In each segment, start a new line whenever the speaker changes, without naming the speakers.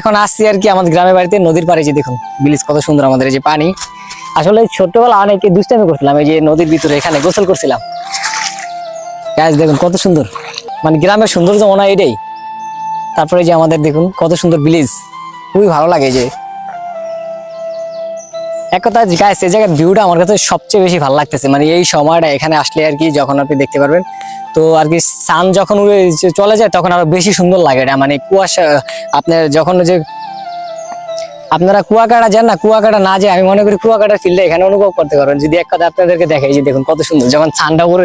এখন আসছি আর কি আমাদের গ্রামের বাড়িতে, নদীর পাড়ে যে দেখুন বিলিজ কত সুন্দর আমাদের এই যে পানি। আসলে ছোটবেলা অনেক দুষ্টামি করছিলাম, এই যে নদীর ভিতরে এখানে গোসল করছিলাম। গাছ দেখুন কত সুন্দর। মানে গ্রামের সৌন্দর্য মনে হয় এটাই। তারপরে যে আমাদের দেখুন, কত সুন্দর ভিলেজ খুবই ভালো লাগে যে। এক কথা গাছ এই জায়গার ভিউটা আমার কাছে সবচেয়ে বেশি ভালো লাগতেছে। মানে এই সময়টা এখানে আসলে আর কি, যখন আপনি দেখতে পারবেন তো আর কি সান যখন উড়ে চলে যায়, তখন আরও বেশি সুন্দর লাগে এটা। মানে কুয়াশা, আপনার যখন যে আপনারা কুয়াকাটা যান না, কুয়াকাটা না যায়, আমি মনে করি কুয়াকাটার ফিল্ডে এখানে অনুভব করতে পারবেন। যদি এক কথা আপনাদেরকে দেখাই যে দেখুন কত সুন্দর। যখন সানটা উপরে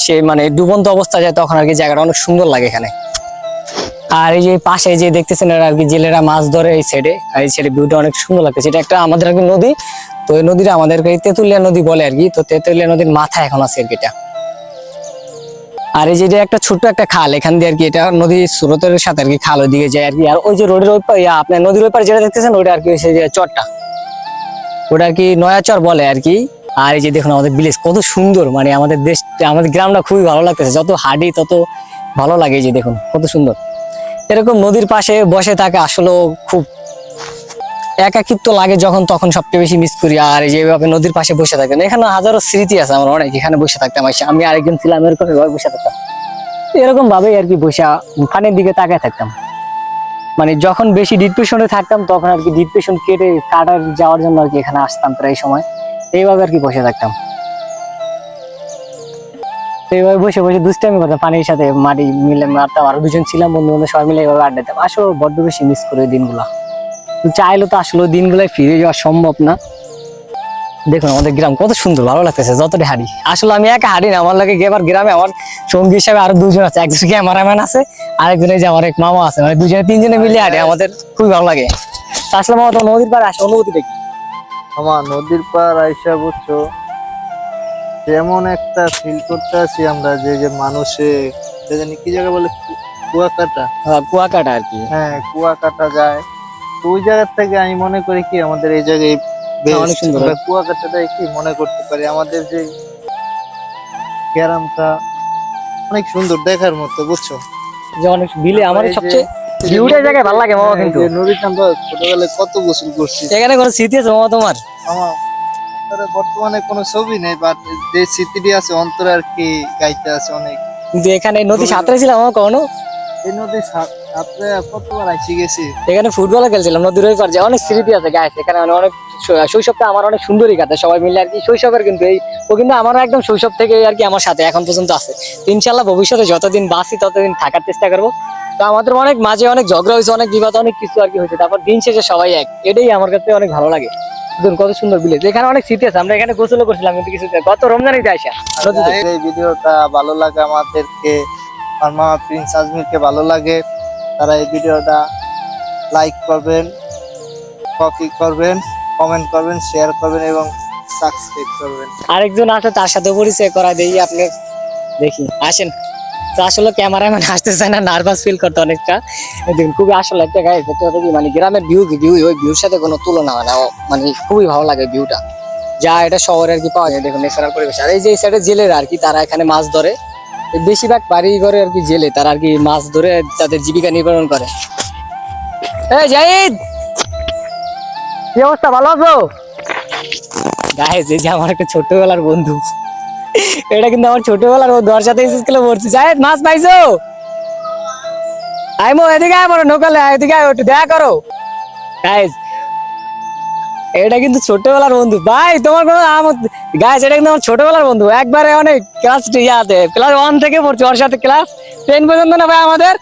সে মানে ডুবন্ত অবস্থা যায়, তখন আর কি জায়গাটা অনেক সুন্দর লাগে এখানে। আর এই যে পাশে যে দেখতেছেন আর কি জেলেরা মাছ ধরে এই সাইডে এই সাইডে ভিউটা অনেক সুন্দর লাগতেছে। এটা একটা আমাদের আর কি নদী, তো এই নদীটা আমাদেরকে তেঁতুলিয়া নদী বলে আর কি। তো তেঁতুলিয়া নদীর মাথা এখন আছে আর কি এটা। আর এই যে একটা ছোট্ট একটা খাল, এখান দিয়ে আর কি এটা নদীর স্রোতের সাথে আর কি খাল ওইদিকে যায় আর কি। আর ওই যে রোডের ওই আপনার নদীর ওই পারে যেটা দেখতেছেন ওটা আর কি হচ্ছে যে চরটা। ওটা আর কি নয়াচর বলে আর কি। আর এই যে দেখুন আমাদের ভিলেজ কত সুন্দর মানে আমাদের দেশ, আমাদের গ্রামটা খুবই ভালো লাগতেছে। যত হাঁটি তত ভালো লাগে এই যে দেখুন, কত সুন্দর। এরকম নদীর পাশে বসে থাকে আসলে খুব একাকিত্ব লাগে যখন, তখন সবচেয়ে বেশি মিস করি। আর যেভাবে নদীর পাশে বসে থাকেন এখানে হাজারো স্মৃতি আছে আমার অনেক, এখানে বসে থাকতাম। আমি আরেকজন ছিলাম, এরকম বসে থাকতাম। এরকম ভাবেই আর কি বসে ফানের দিকে তাকায় থাকতাম। মানে যখন বেশি ডিপ্রেশনে থাকতাম, তখন আর কি ডিপ্রেশন কেটে কাটার, যাওয়ার জন্য আর কি এখানে আসতাম প্রায় সময়। এইভাবে আর কি বসে থাকতাম। এইভাবে বসে বসে দুষ্টামি করতাম পানির সাথে, মাটি মিলে মারতাম। আর দুজন ছিলাম বন্ধু বান্ধব সবাই মিলে এইভাবে আড্ডা দিতাম। আসলে বড্ড বেশি মিস করে দিনগুলা। চাইলে তো আসলে ওই দিনগুলাই ফিরে যাওয়া সম্ভব না। দেখুন আমাদের গ্রাম কত সুন্দর ভালো লাগতেছে যতটা হারি আসলে আমি একা হারি না আমার লাগে এবার গ্রামে আমার সঙ্গী হিসাবে আরও দুজন আছে একজন ক্যামেরাম্যান আছে আরেকজন যে আমার এক মামা আছে মানে দুজনে তিনজনে মিলে হারি আমাদের খুবই ভালো লাগে। আসলে মামা তো নদীর পাড়ে আসে অনুভূতিটা কি?
আমার নদীর পার আইসা বুঝছ যেমন একটা ফিল করতে আছি আমরা যে যে মানুষে যে জানি কি জায়গা বলে কুয়াকাটা।
আহ, কুয়াকাটা আর কি।
হ্যাঁ কুয়াকাটা যায়। তো ওই জায়গার থেকে আমি মনে করি কি আমাদের এই জায়গায়
হ্যাঁ, অনেক সুন্দর।
আমরা কি মনে করতে পারি আমাদের যে গ্রামটা অনেক সুন্দর দেখার মতো বুঝছ?
যে অনেক বিলে আমার সবচেয়ে ভিউটা জায়গায় ভালো লাগে মামা কিন্তু।
যে নদীতে আমরা ছোটবেলায় কত গোসল করছি।
এখানে কোনো স্মৃতি আছে মামা তোমার?
আমার বর্তমানে কোনো ছবি নেই বাট যে স্মৃতিটি আছে অন্তরে আর কি গাইতে আছে অনেক।
কিন্তু এখানে নদী সাঁতরে ছিলাম আমার কখনো?
এই নদী
এখানে ফুটবল খেলছিলাম নদীর পার যে অনেক স্মৃতি আছে গাছ এখানে মানে অনেক শৈশবটা আমার অনেক সুন্দরই কাটে সবাই মিলে আর কি শৈশবের কিন্তু এই ও কিন্তু আমারও একদম শৈশব থেকে আর কি আমার সাথে এখন পর্যন্ত আছে। ইনশাল্লাহ ভবিষ্যতে যতদিন বাঁচি ততদিন থাকার চেষ্টা করব। তো আমাদের অনেক মাঝে অনেক ঝগড়া হয়েছে অনেক বিবাদ অনেক কিছু আর কি হয়েছে তারপর দিন শেষে সবাই এক। এটাই আমার কাছে অনেক ভালো লাগে। দেখুন কত সুন্দর বিলেজ এখানে অনেক স্মৃতি আছে আমরা এখানে গোসলও করছিলাম কিন্তু কিছু গত রমজানে আসা
এই ভিডিওটা ভালো লাগে আমাদেরকে আমার মামা প্রিন্স আজমিরকে ভালো লাগে। তারা এই ভিডিওটা লাইক করবেন কপি করবেন কমেন্ট করবেন শেয়ার করবেন এবং সাবস্ক্রাইব করবেন।
আরেকজন আছে তার সাথে পরিচয় করা দেই আপনি দেখি, আসেন। তো আসলে ক্যামেরাম্যান আসতে চায় না নার্ভাস ফিল করতে অনেকটা। দেখুন, খুবই আসলে একটা গায়ে দেখতে মানে গ্রামের ভিউ ভিউ ওই ভিউর সাথে কোনো তুলনা হয় না। মানে খুবই ভালো লাগে ভিউটা যা এটা শহরে আর কি পাওয়া যায়, দেখুন ন্যাচারাল পরিবেশ। আর এই যে সাইডে জেলেরা আর কি, তারা এখানে মাছ ধরে। বেশিরভাগ বাড়ি ঘরে আর কি জেলে তারা আর কি মাছ ধরে তাদের জীবিকা নির্বাহন করে। এই জাহিদ! কি অবস্থা ভালো আছো? গায়ে যে যে আমার একটা ছোটবেলার বন্ধু। এটা কিন্তু আমার ছোটবেলার বন্ধু ওর সাথে স্কুলে পড়ছি। জাহেদ মাছ পাইছো? আইমো এদিকে আয় নৌকালে এদিকে আয়, একটু দেখা করো। গাইজ এটা কিন্তু ছোটবেলার বন্ধু। ভাই, তোমার কোনো গাছ এটা কিন্তু আমার ছোটবেলার বন্ধু। একবারে অনেক ক্লাস ইয়াতে। ক্লাস ওয়ান থেকে পড়ছি, ওর সাথে ক্লাস টেন পর্যন্ত না ভাই আমাদের?